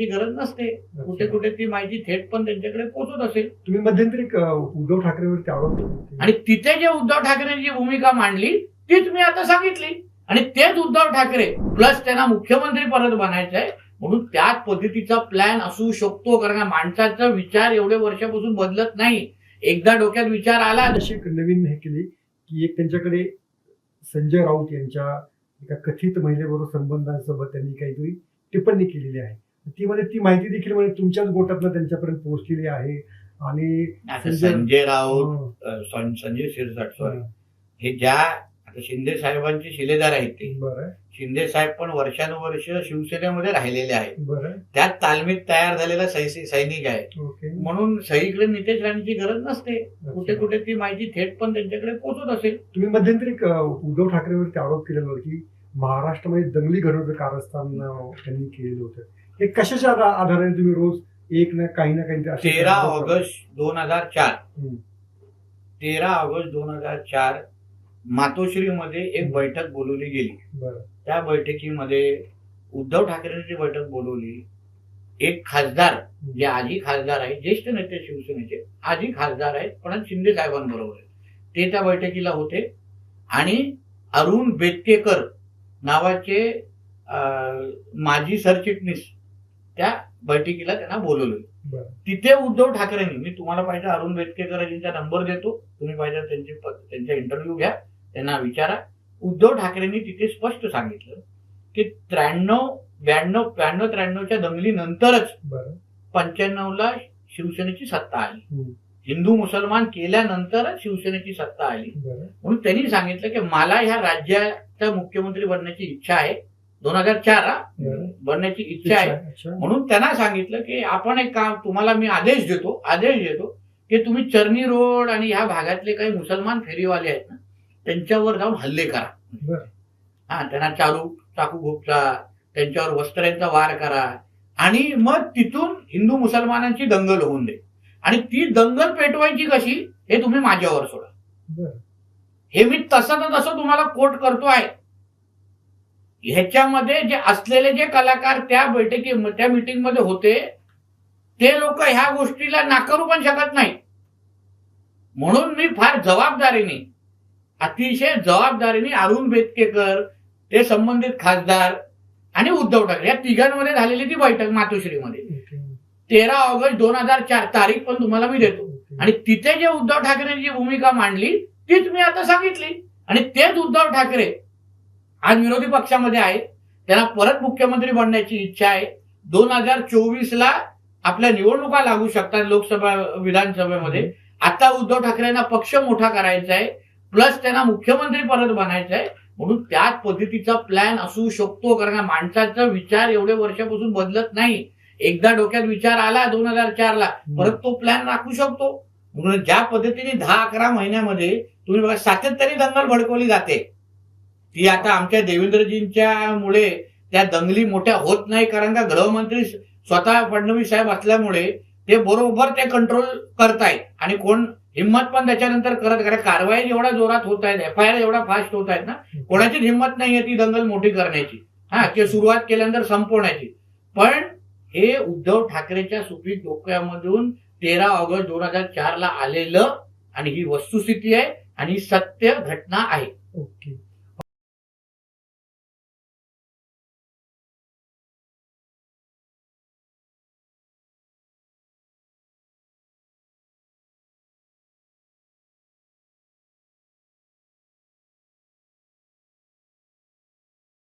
देण्याची गरज नसते. कुठे कुठे ती माहिती थेट पण त्यांच्याकडे पोहोचत असेल. तुम्ही मध्यंतरी उद्धव ठाकरेवरती आरोप. आणि तिथे जे उद्धव ठाकरेंची भूमिका मांडली तीच मी आता सांगितली. आणि तेच उद्धव ठाकरे प्लस त्यांना मुख्यमंत्री परत बनायचं आहे. म्हणून त्याच पद्धतीचा प्लॅन असू शकतो कारण माणसाचा विचार एवढे वर्षापासून बदलत नाही. एकदा डोक्यात विचार आला. अशी नवीन हे केली की एक त्यांच्याकडे संजय राऊत यांच्या एका कथित महिलेबरोबर संबंधांसोबत त्यांनी काहीतरी टिप्पणी केलेली आहे. ती म्हणजे ती माहिती देखील म्हणजे तुमच्याच गोटातनं त्यांच्यापर्यंत पोहोचलेली आहे. आणि आता संजय- राऊत सं- संजय शिरसाट सॉरी हे. ज्या आता शिंदे साहेबांचे शिलेदार आहेत ते. बरं. शिंदे साहेब पण वर्षानुवर्ष शिवसेनेमध्ये राहिलेले आहेत. बरं. त्यात तालमीत तयार झालेला सैनिक आहे. ओके. म्हणून सगळीकडे नितेश राणेची गरज नसते. कुठे कुठे ती माहिती थेट पण त्यांच्याकडे पोहोचत असेल. तुम्ही मध्यंतरी एक, अं, उद्धव ठाकरेवरती आरोप केलेला होता की महाराष्ट्रामध्ये दंगली घडवण्याचं कारस्थान अं, त्यांनी केलेलं होतं. हे कशाच्या आधा- आधाराने तुम्ही रोज एक ना काही ना काही तेरा? ऑगस्ट दोन हजार चार. तेरा ऑगस्ट दोन हजार चार मातोश्रीमध्ये एक बैठक बोलवली गेली. त्या बैठकीमध्ये उद्धव ठाकरेंची बैठक बोलवली. एक खासदार जे आजी खासदार आहेत ज्येष्ठ नेते शिवसेनेचे आजी खासदार आहेत पण शिंदे साहेबांबरोबर आहेत. ते त्या बैठकीला होते. आणि अरुण बेतकेकर नावाचे माजी सरचिटणीस त्या बैठकीला त्यांना बोलवलं. तिथे उद्धव ठाकरेंनी मी तुम्हाला पाहिजे अरुण बेतकेकरांचा नंबर देतो तुम्ही पाहिजे त्यांची त्यांचा इंटरव्ह्यू घ्या त्यांना विचारा. उद्धव ठाकरेंनी तिथे स्पष्ट सांगितलं की त्र्याण्णव ब्याण्णव त्र्याण्णव त्र्याण्णवच्या दंगलीनंतरच पंच्याण्णवला शिवसेनेची सत्ता आली. हिंदू मुसलमान केल्यानंतरच शिवसेनेची सत्ता आली. म्हणून त्यांनी सांगितलं की मला ह्या राज्याचा मुख्यमंत्री बनण्याची इच्छा आहे. दोन हजार चार. बनण्याची इच्छा आहे. म्हणून त्यांना सांगितलं की आपण एक काम तुम्हाला मी आदेश देतो आदेश देतो की तुम्ही चर्नी रोड आणि ह्या भागातले काही मुसलमान फेरीवाले आहेत ना त्यांच्यावर जाऊन हल्ले करा. हा त्यांना चालू चाकू घोपचा त्यांच्यावर वस्त्र्यांचा वार करा आणि मग तिथून हिंदू मुसलमानांची दंगल होऊन दे. आणि ती दंगल पेटवायची कशी हे तुम्ही माझ्यावर सोडा. हे मी तसं तसं तुम्हाला कोट करतो आहे ह्याच्यामध्ये जे असलेले जे कलाकार त्या बैठकी त्या मीटिंगमध्ये होते ते लोक ह्या गोष्टीला नाकारू पण शकत नाही म्हणून मी फार जबाबदारीने अतिशय जबाबदारीने अरुण बेतकेकर ते संबंधित खासदार आणि उद्धव ठाकरे या तिघांमध्ये झालेली ती बैठक मातोश्रीमध्ये. तेरा ऑगस्ट दोन हजार चार तारीख पण तुम्हाला मी देतो. आणि तिथे जे उद्धव ठाकरेंची भूमिका मांडली तीच मी आता सांगितली. आणि तेच उद्धव ठाकरे आज विरोधी पक्षामध्ये आहेत त्यांना परत मुख्यमंत्री बनण्याची इच्छा आहे. दोन हजार चोवीस ला आपल्या निवडणुका लागू शकतात लोकसभा विधानसभेमध्ये. आता उद्धव ठाकरेंना पक्ष मोठा करायचा आहे. प्लस त्यांना मुख्यमंत्री परत बनायचं आहे. म्हणून त्याच पद्धतीचा प्लॅन असू शकतो. कारण माणसाचा विचार एवढे वर्षापासून बदलत नाही. एकदा डोक्यात विचार आला दोन हजार चार ला परत तो प्लॅन राखू शकतो. म्हणून ज्या पद्धतीने दहा अकरा महिन्यामध्ये तुम्ही बघा सातत्याने दंगल भडकवली जाते. ती आता आमच्या देवेंद्रजींच्या मुळे त्या दंगली मोठ्या होत नाही कारण का गृहमंत्री स्वतः फडणवीस साहेब असल्यामुळे ते बरोबर ते कंट्रोल करतायत. आणि कोण हिंमत पण त्याच्यानंतर करत कारण कारवाई एवढ्या जोरात होत आहेत एफ आय आर एवढा फास्ट होत आहेत ना कोणाचीच हिंमत नाहीये ती दंगल मोठी करण्याची. हा ते सुरुवात केल्यानंतर संपवण्याची. पण हे उद्धव ठाकरेच्या सुपीक डोक्यामधून तेरा ऑगस्ट दोन हजार चार ला आलेलं आणि ही वस्तुस्थिती आहे आणि सत्य घटना आहे. ओके.